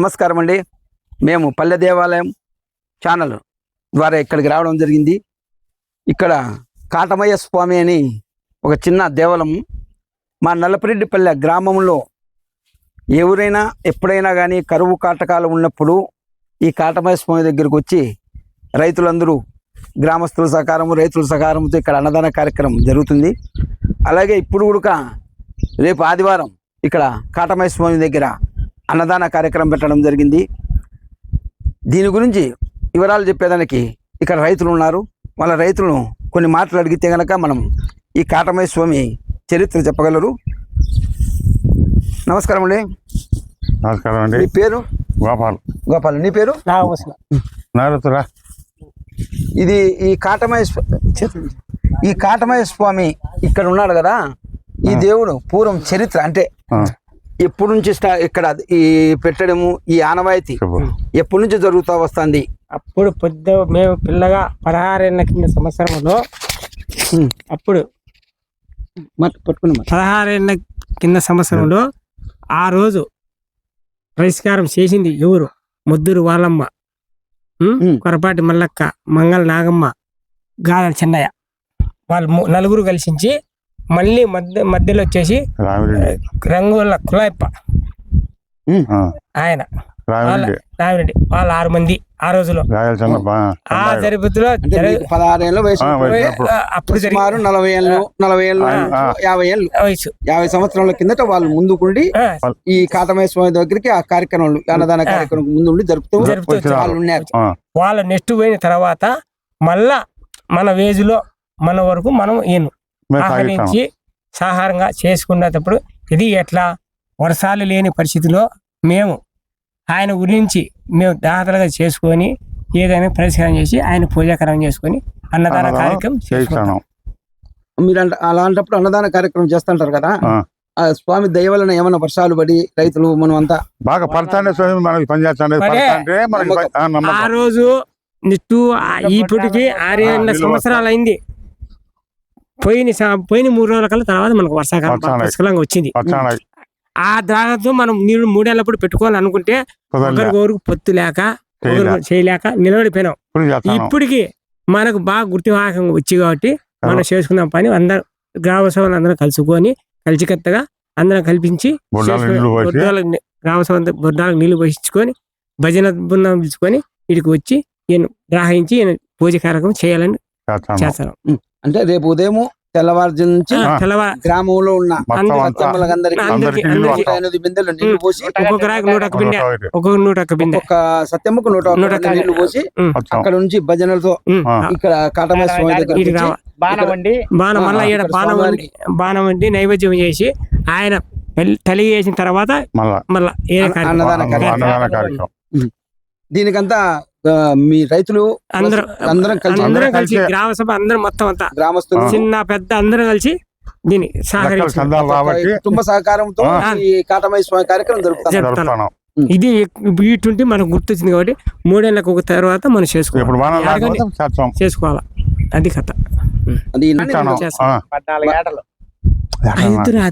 నమస్కారం అండి. మేము పల్లె దేవాలయం ఛానల్ ద్వారా ఇక్కడికి రావడం జరిగింది. ఇక్కడ కాటమయ్య స్వామి అని ఒక చిన్న దేవాలయం మా నల్లపరెడ్డిపల్లె గ్రామంలో ఎవరైనా ఎప్పుడైనా కానీ కరువు కాటకాలు ఉన్నప్పుడు ఈ కాటమయ్య స్వామి దగ్గరికి వచ్చి రైతులందరూ గ్రామస్తుల సహకారము రైతుల సహకారంతో ఇక్కడ అన్నదాన కార్యక్రమం జరుగుతుంది. అలాగే ఇప్పుడు కూడా రేపు ఆదివారం ఇక్కడ కాటమయ్య స్వామి దగ్గర అన్నదాన కార్యక్రమం పెట్టడం జరిగింది. దీని గురించి వివరాలు చెప్పేదానికి ఇక్కడ రైతులు ఉన్నారు. వాళ్ళ రైతులను కొన్ని మాటలు అడిగితే గనక మనం ఈ కాటమయ్య స్వామి చరిత్ర చెప్పగలరు. నమస్కారం అండి. నమస్కారం అండి. మీ పేరు? గోపాల్. గోపాల్ నీ పేరు? నారదురా. ఇది ఈ చేతులు. ఈ కాటమయ్య స్వామి ఇక్కడ ఉన్నాడు కదా. ఈ దేవుడు పూర్వం చరిత్ర అంటే ఎప్పటి నుంచి స్టా ఇక్కడ ఈ పెట్టడము ఈ ఆనవాయితీ ఎప్పటి నుంచి జరుగుతూ వస్తుంది? అప్పుడు పొద్దు మేము పిల్లగా పదహారేళ్ళ కింద సంవత్సరంలో అప్పుడు పట్టుకుని పదహారేళ్ళ కింద సంవత్సరంలో ఆ రోజు పరిష్కారం చేసింది ఎవరు? ముద్దురు వాళ్ళమ్మ. కొరపాటి మల్లక్క మంగళ నాగమ్మ గాల చెన్నయ్య. వాళ్ళు నలుగురు కలిసించి మళ్ళీ మధ్య మధ్యలో వచ్చేసి రంగుల కులాయప్ప. ఆయన. రామిరెడ్డి. రామిరెడ్డి. వాళ్ళ ఆరు మంది ఆ రోజులో. ఆ పదహారేళ్ళ వయసు. అప్పుడు. సుమారు నలభై ఏళ్ళు నలభై ఏళ్ళు. యాభై ఏళ్ళు. వయసు. యాభై సంవత్సరాల కిందట వాళ్ళు ముందుకుండి ఈ కాటమయ్య స్వామి దగ్గరికి ఆ కార్యక్రమాలు అన్నదాన కార్యక్రమం ముందుండి జరుపుతూ. వాళ్ళు ఉన్నారు. వాళ్ళు నెక్స్ట్ పోయిన తర్వాత మళ్ళా మన వేజులో మన వరకు మనం సాగిస్తాము ఆహరించి సాహారంగా చేసుకునేటప్పుడు ఇది ఎట్లా? వర్షాలు లేని పరిస్థితిలో మేము ఆయన గురించి మేము దాతలుగా చేసుకొని ఏదైనా పరిష్కారం చేసి ఆయన పూజాకరం చేసుకొని అన్నదాన కార్యక్రమం చేసుకుంటాం. చేయిస్తాను మీరు అంటే అలాంటప్పుడు అన్నదాన కార్యక్రమం చేస్తుంటారు కదా? స్వామి దయ వలన ఏమైనా వర్షాలు పడి రైతులు మనం అంతా బాగా పడతాండే స్వామి మనకి పని చేస్తాండే పడే. పడతాంటే మనకి పని- ఆ, రోజు నిట్టు ఇప్పటికి ఆరేళ్ళ సంవత్సరాలు అయింది పోయిన పోయిన మూడు రోజుల కల్లా తర్వాత మనకు వర్షాకాలం. పుష్కలంగా వచ్చింది. ఆ దాగతో మనం నీళ్ళు మూడేళ్ళప్పుడు పెట్టుకోవాలి అనుకుంటే కుదరలే. ఒకరికి ఒకరికి పొత్తు లేక చేయలేక నిలబడిపోయినాం. ఇప్పటికి మనకు బాగా గుర్తివాహకం వచ్చి కాబట్టి మనం. చేసుకున్న పని అందరం గ్రామ సభలు అందరం కలుసుకొని కలిసికత్తగా అందరం కల్పించి గ్రామ సభ బొడ్డాలకు నీళ్ళు పోషించుకొని భజన బృందం పిలుచుకొని వీడికి వచ్చి ఈయన గ్రహించి ఈయన పూజ కార్యక్రమం చేయాలని చేస్తాను. చేస్తాం అంటే రేపు ఉదయం తెల్లవారుజాము నుంచి గ్రామంలో ఉన్న. ఎనిమిది బిందెలు నీళ్ళు పోసి ఒక్కొక్క నూట ఒక్క బిందె. ఒక్క సత్యమ్మకు నూట నూట బిందె. నీళ్ళు పోసి. అక్కడ నుంచి భజనలతో. ఇక్కడ స్వామి దగ్గర బాణం మళ్ళీ ఈడ ఇక్కడ బాణం బాణం వండి నైవేద్యం చేసి ఆయన పెళ్ళి- తలి చేసిన తర్వాత మళ్ళా? అన్నదాన కార్యక్రమం. దీనికంతా మీ రైతులు అందరం అందరం కలిసి అందరం కలిసి గ్రామ సభ అందరం మొత్తం అంతా. గ్రామస్తులు చిన్న పెద్ద అందరం కలిసి రాబట్టి కుటుంబ సహకారంతో. ఈ కాటమయ్య స్వామి కార్యక్రమం. జరుపుతాను. ఇది ఇటుంటే మనకు గుర్తొచ్చింది కాబట్టి మూడేళ్ళకు ఒక తర్వాత మనం ఇప్పుడు చేసుకోవాలి చేసుకోవాలా? అది కథ. అది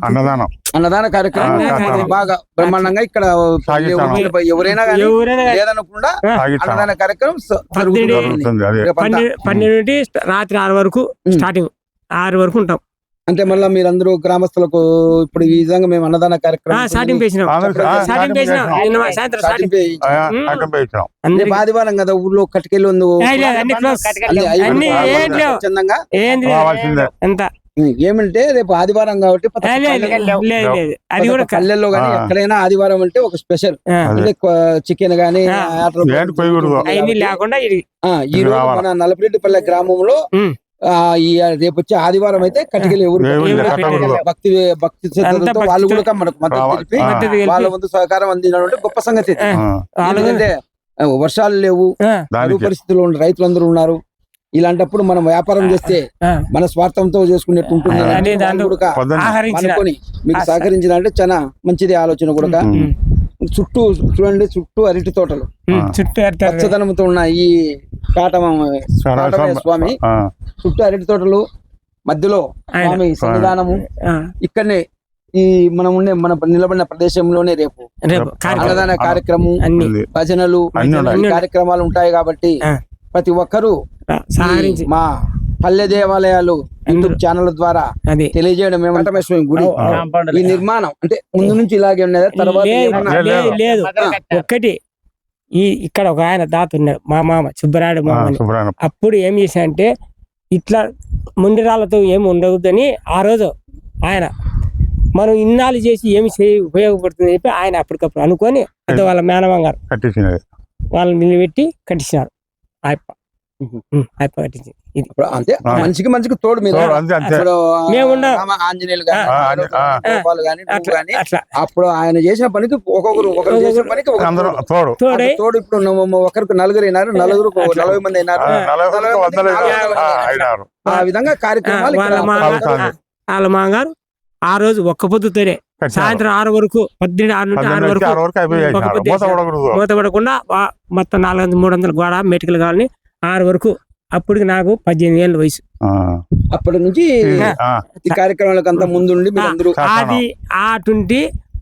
అన్నదానం. అన్నదాన కార్యక్రమం. బాగా బ్రహ్మాండంగా ఇక్కడ ఎవరైనా లేదనకుండా అన్నదాన కార్యక్రమం. పన్నెండు నుండి రాత్రి ఆరు వరకు. స్టార్టింగ్. ఆరు వరకు ఉంటాం. అంటే మళ్ళీ మీరందరూ గ్రామస్తులకు ఇప్పుడు ఈ విధంగా మేము అన్నదాన కార్యక్రమం ఆదివారం కదా ఊర్లో కటికెళ్ళి ఉంది ఏ, ఏమంటే రేపు ఆదివారం కాబట్టి. అది కూడా కానీ ఆ. ఎక్కడైనా ఆదివారం అంటే ఒక స్పెషల్. చికెన్ గానీ లేకుండా ఇది. ఆ, ఈ రోజు. మన నలపరెడ్డిపల్లె గ్రామంలో ఉమ్. ఆ, ఈ రేపు వచ్చే ఆదివారం అయితే కటికలు ఎవరు భక్తి భక్తి వాళ్ళు కూడా మనకు మద్దతు వాళ్ళ వంతు సహకారం అందించడం గొప్ప సంగతి ఎందుకంటే వర్షాలు లేవు. ఉన్న రైతులందరూ ఉన్నారు. ఇలాంటప్పుడు మనం వ్యాపారం చేస్తే మన స్వార్థంతో చేసుకునేట్టు ఉంటుంది మీకు సహకరించిన అంటే చాలా మంచిది ఆలోచన కూడా. చుట్టూ చూడండి చుట్టూ అరటి తోటలు. పచ్చదనంతో ఉన్న ఈ కాటమ స్వామి చుట్టూ అరటి తోటలు మధ్యలో. స్వామి సన్నిధానము. ఇక్కడనే ఈ మనం ఉండే మన నిలబడిన ప్రదేశంలోనే రేపు అన్నదాన కార్యక్రమం. భజనలు కార్యక్రమాలు ఉంటాయి కాబట్టి. ప్రతి ఒక్కరూ సహకరించి మా పల్లె దేవాలయాలు యూట్యూబ్ ఛానల్ ద్వారా అది. తెలియజేయడం ఏమంటే గుడి. ఈ నిర్మాణం అంటే ముందు నుంచి ఇలాగే ఉన్నదా తర్వాత లేదు, ఒక్కటి. ఈ ఇక్కడ ఒక ఆయన దాత ఉన్నాడు మా మామ సుబ్బరాయుడు మామ అప్పుడు ఏం చేశానంటే ఇట్లా ముండిరాళ్ళతో ఏమి ఉండవద్దని ఆ రోజు ఆయన మనం ఇన్నాళ్ళు చేసి ఏమి చేయ ఉపయోగపడుతుంది చెప్పి ఆయన అప్పటికప్పుడు అనుకొని పెద్ద వాళ్ళ మేనమామ గారు వాళ్ళని నిలబెట్టి కట్టించినారు. ఆయప్ప. ఇది. ఇప్పుడు అంతే. మనిషికి మనిషికి తోడు మీద. అంతే అంతే. ఇప్పుడు ఆంజనేయులు గాని గాని అప్పుడు ఆయన చేసిన పనికి ఒక్కొక్కరు ఒకరు చేసిన పనికి తోడు. తోడు. ఇప్పుడు ఒకరికి నలుగురు అయినారు నలుగురు. నలభై మంది అయినారు. ఆ, విధంగా కార్యక్రమాలు వాళ్ళ ఇక్కడ మా సాగుతాంది. వాళ్ళ మామగారు ఆ రోజు ఒక్క పొద్దుతోనే. సాయంత్రం ఆరు వరకు పద్దెనిమిది ఆరు నుంచి ఆరు వరకు మూత పడకుండా మొత్తం నాలుగు వందల మూడు వందల గోడ మెటికల్ కావాలని ఆరు వరకు అప్పటికి నాకు పద్దెనిమిది ఏళ్ళ వయసు. ఆ, అప్పటి నుంచి ఈ కార్యక్రమాలకు అంతా ముందుండి అది అటుంటి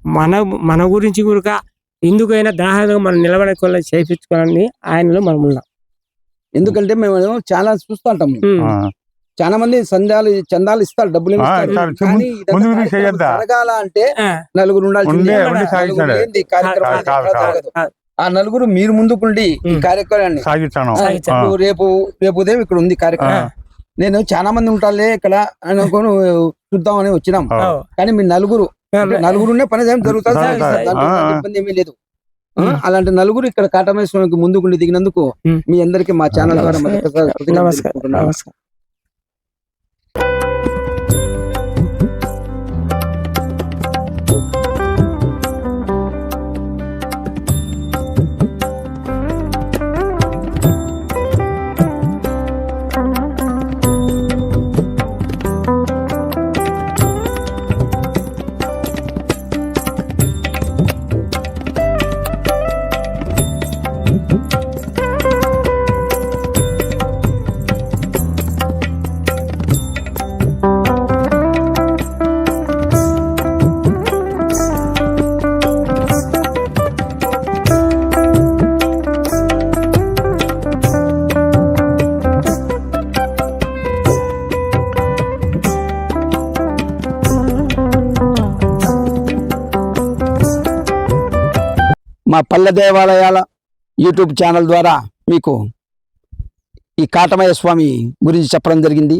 మన మన గురించి కూడా ఎందుకైనా దాహంగా మనం నిలబడే చేయించుకోవాలని ఆయనలో మనం ఉన్నాం. ఎందుకంటే మేము చాలా చూస్తుంటాం. చాలా మంది సందేహాలు చందాలు ఇస్తారు డబ్బులు? జరగాల అంటే నలుగురు ఉండాల్సిందే. ఆ నలుగురు మీరు ముందుకుండి ఈ. కార్యక్రమాన్ని. సాగించాను. ఇప్పుడు రేపు రేపు ఉదయం ఇక్కడ ఉంది కార్యక్రమం. నేను చాలా మంది ఉంటాలే ఇక్కడ అనుకోని చూద్దామని వచ్చినాం. కానీ మీరు నలుగురు అంటే నలుగురు ఉండే పని ఏం జరుగుతుంది. ఇబ్బంది ఏమీ లేదు. అలాంటి నలుగురు ఇక్కడ కాటమేశ్వరికి ముందుకుండి దిగినందుకు. మీ అందరికి మా ఛానల్ ద్వారా. నమస్కారం. మా పల్లె దేవాలయాల యూట్యూబ్ ఛానల్ ద్వారా మీకు ఈ కాటమయ్య స్వామి గురించి చెప్పడం జరిగింది.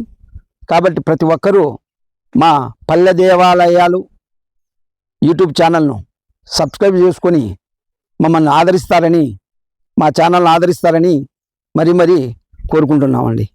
కాబట్టి ప్రతి ఒక్కరూ మా పల్లె దేవాలయాలు యూట్యూబ్ ఛానల్ను సబ్స్క్రైబ్ చేసుకొని మమ్మల్ని ఆదరిస్తారని మా ఛానల్ని ఆదరిస్తారని మరీ మరీ కోరుకుంటున్నామండి.